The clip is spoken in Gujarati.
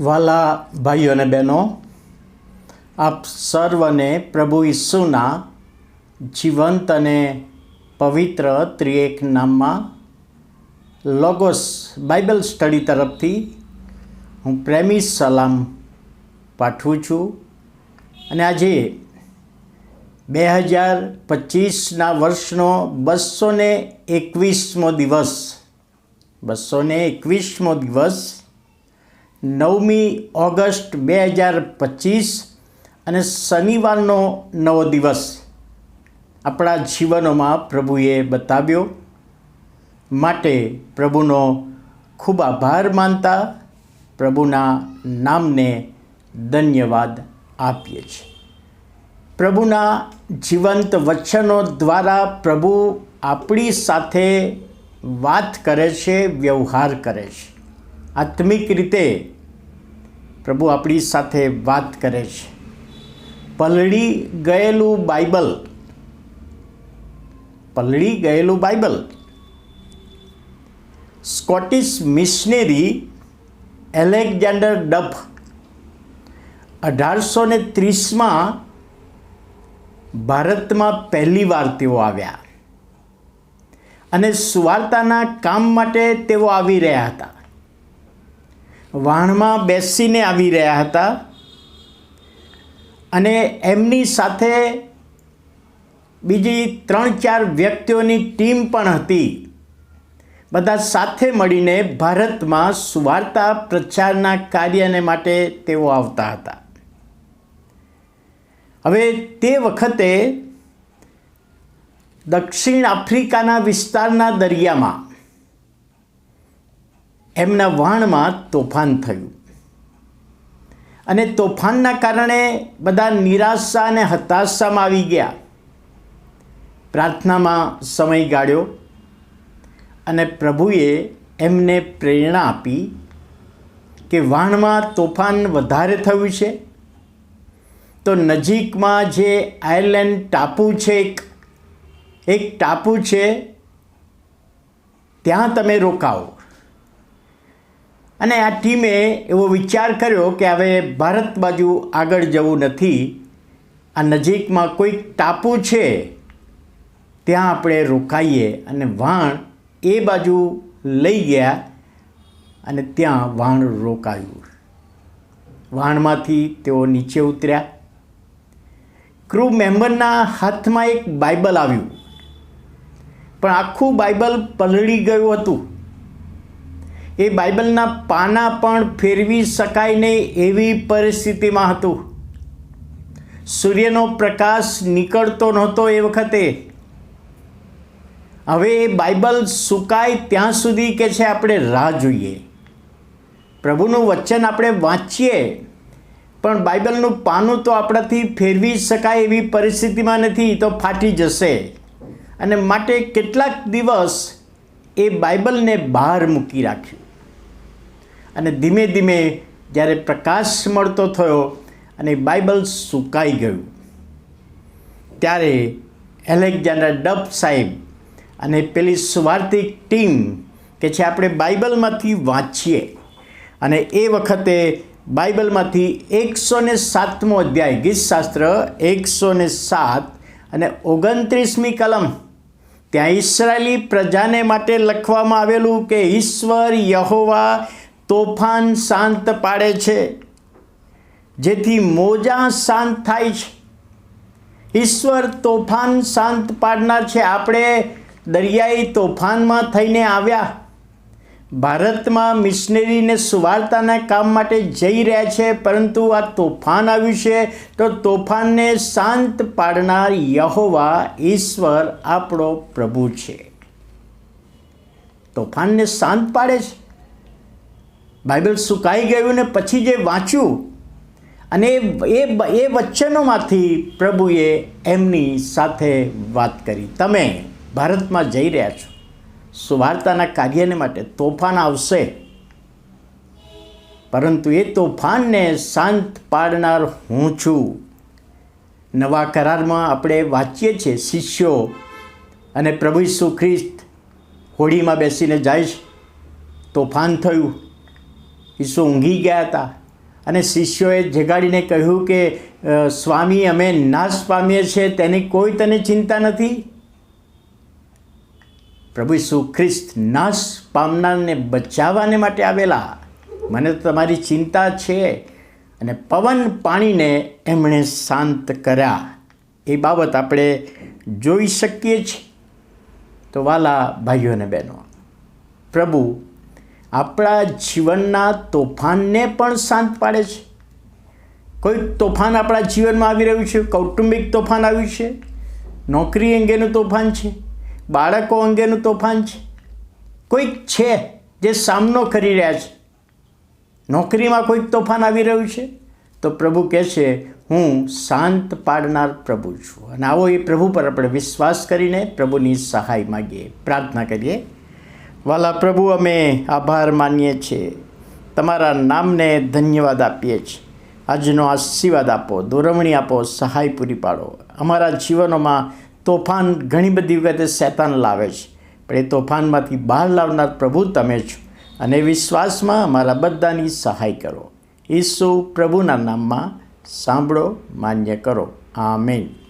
વાલા ભાઈઓ અને બહેનો, આપ સર્વને પ્રભુ ઈસુના જીવંત અને પવિત્ર ત્રિએક નામમાં લોગોસ બાઇબલ સ્ટડી તરફથી હું પ્રેમી સલામ પાઠવું છું. અને આજે બે હજાર પચીસના વર્ષનો બસો એકવીસમો દિવસ બસો એકવીસમો દિવસ નવમી ઓગસ્ટ બે હજાર પચીસ અને શનિવારનો નવો દિવસ આપણા જીવનોમાં પ્રભુએ બતાવ્યો. માટે પ્રભુનો ખૂબ આભાર માનતા પ્રભુના નામને ધન્યવાદ આપીએ છીએ. પ્રભુના જીવંત વચનો દ્વારા પ્રભુ આપણી સાથે વાત કરે છે, વ્યવહાર કરે છે. આત્મિક રીતે પ્રભુ આપણી સાથે વાત કરે છે. પલળી ગયેલું બાઇબલ. પલળી ગયેલું Bible. Scottish missionary Alexander Duff અઢારસો ને ત્રીસમાં ભારતમાં પહેલી વાર તેઓ આવ્યા. અને સુવાર્તાના કામ માટે તેઓ આવી રહ્યા હતા. વાહણમાં બેસીને આવી રહ્યા હતા. અને એમની સાથે બીજી ત્રણ ચાર વ્યક્તિઓની ટીમ પણ હતી. બધા સાથે મળીને ભારતમાં સુવાર્તા પ્રચારના કાર્યને માટે તેઓ આવતા હતા. હવે તે વખતે દક્ષિણ આફ્રિકાના વિસ્તારના દરિયામાં એમના વહાણમાં તોફાન થયું. અને તોફાનના કારણે બધા નિરાશા અને હતાશામાં આવી ગયા. પ્રાર્થનામાં સમય ગાળ્યો અને પ્રભુએ એમને પ્રેરણા આપી કે વાણમાં તોફાન વધારે થયું છે. તો નજીકમાં જે આયર્લેન્ડ ટાપુ છે એક એક ટાપુ છે, ત્યાં તમે રોકાઓ. અને આ ટીમે એવો વિચાર કર્યો કે હવે ભારત બાજુ આગળ જવું નથી, આ નજીકમાં કોઈક ટાપુ છે, ત્યાં આપણે રોકાઈએ અને વાણ એ બાજુ લઈ ગયા અને ત્યાં વાણ રોકાયું. વાણમાંથી તેઓ નીચે ઉતર્યા. ક્રૂ મેમ્બરના હાથમાં એક બાઇબલ આવ્યું. પણ આખું બાઇબલ પલળી ગયું હતું. એ બાઇબલના પાના પણ ફેરવી શકાય નહીં એવી પરિસ્થિતિમાં હતું. સૂર્યનો પ્રકાશ નીકળતો નહોતો એ વખતે. હવે એ બાઇબલ સુકાય ત્યાં સુધી કે છે આપણે રાહ જોઈએ. પ્રભુનું વચન આપણે વાંચીએ, પણ બાઇબલનું પાનું તો આપણાથી ફેરવી શકાય એવી પરિસ્થિતિમાં નથી, તો ફાટી જશે. અને માટે કેટલાક દિવસ એ બાઇબલને બહાર મૂકી રાખ્યું. અને ધીમે ધીમે જ્યારે પ્રકાશ મળતો થયો અને બાઇબલ સુકાઈ ગયું, ત્યારે એલેક્ઝાન્ડર ડબ સાહેબ અને પેલી સ્વાર્થિક ટીમ કે છે આપણે બાઇબલમાંથી વાંચીએ, અને એ વખતે બાઇબલમાંથી એકસો ને સાતમો અધ્યાય, ગીતશાસ્ત્ર એકસો ને સાત અને ઓગણત્રીસમી કલમ, ત્યાં ઈસરાયલી પ્રજાને માટે લખવામાં આવેલું કે ઈશ્વર યહોવા તોફાન શાંત પાડે છે. જેથી મોજા શાંત થાય છે. ઈશ્વર તોફાન શાંત પાડનાર છે. આપણે દરિયાઈ તોફાનમાં થઈને આવ્યા. ભારતમાં મિશનરીને સુવાર્તાના કામ માટે જઈ રહ્યા છે. પરંતુ આ તોફાન આવ્યું છે તો તોફાનને શાંત પાડનાર યહોવા ઈશ્વર આપણો પ્રભુ છે. તોફાનને શાંત પાડે છે. બાઇબલ સુકાઈ ગયું ને પછી જે વાંચ્યું, અને એ એ વચનોમાંથી પ્રભુએ એમની સાથે વાત કરી. તમે ભારતમાં જઈ રહ્યા છો. સુવાર્તાના કાર્યને માટે તોફાન આવશે. પરંતુ એ તોફાનને શાંત પાડનાર હું છું. નવા કરારમાં આપણે વાંચીએ છીએ, શિષ્યો અને પ્રભુ ઈસુ ખ્રિસ્ત હોડીમાં બેસીને જાય તોફાન થયું. ઈસુ ઊંઘી ગયા હતા. અને શિષ્યોએ જગાડીને કહ્યું કે સ્વામી, અમે નાશ પામીએ છીએ, તેની કોઈ તને ચિંતા નથી? પ્રભુ ઈસુ ખ્રિસ્ત નાશ પામનારને બચાવવાને માટે આવેલા. મને તો તમારી ચિંતા છે. અને પવન પાણીને એમણે શાંત કર્યા. એ બાબત આપણે જોઈ શકીએ છીએ. તો વાલા ભાઈઓ અને બહેનો, પ્રભુ આપણા જીવનના તોફાનને પણ શાંત પાડે છે. કોઈ તોફાન આપણા જીવનમાં આવી રહ્યું છે, કૌટુંબિક તોફાન આવ્યું છે, નોકરી અંગેનું તોફાન છે, બાળકો અંગેનું તોફાન છે, કોઈક છે જે સામનો કરી રહ્યા છે. નોકરીમાં કોઈક તોફાન આવી રહ્યું છે, તો પ્રભુ કહે છે, હું શાંત પાડનાર પ્રભુ છું. અને આવો એ પ્રભુ પર આપણે વિશ્વાસ કરીને પ્રભુની સહાય માગીએ. પ્રાર્થના કરીએ. વાલા પ્રભુ, અમે આભાર માનીએ છીએ. તમારા નામને ધન્યવાદ આપીએ છીએ. આજનો આશીર્વાદ આપો, દોરવણી આપો, સહાય પૂરી પાડો. અમારા જીવનોમાં તોફાન ઘણી બધી વખતે શેતાન લાવે છે, પણ એ તોફાનમાંથી બહાર લાવનાર પ્રભુ તમે છો અને વિશ્વાસમાં અમારા બધાની સહાય કરો. ઈસુ પ્રભુના નામમાં સાંભળો, માન્ય કરો. આમેન.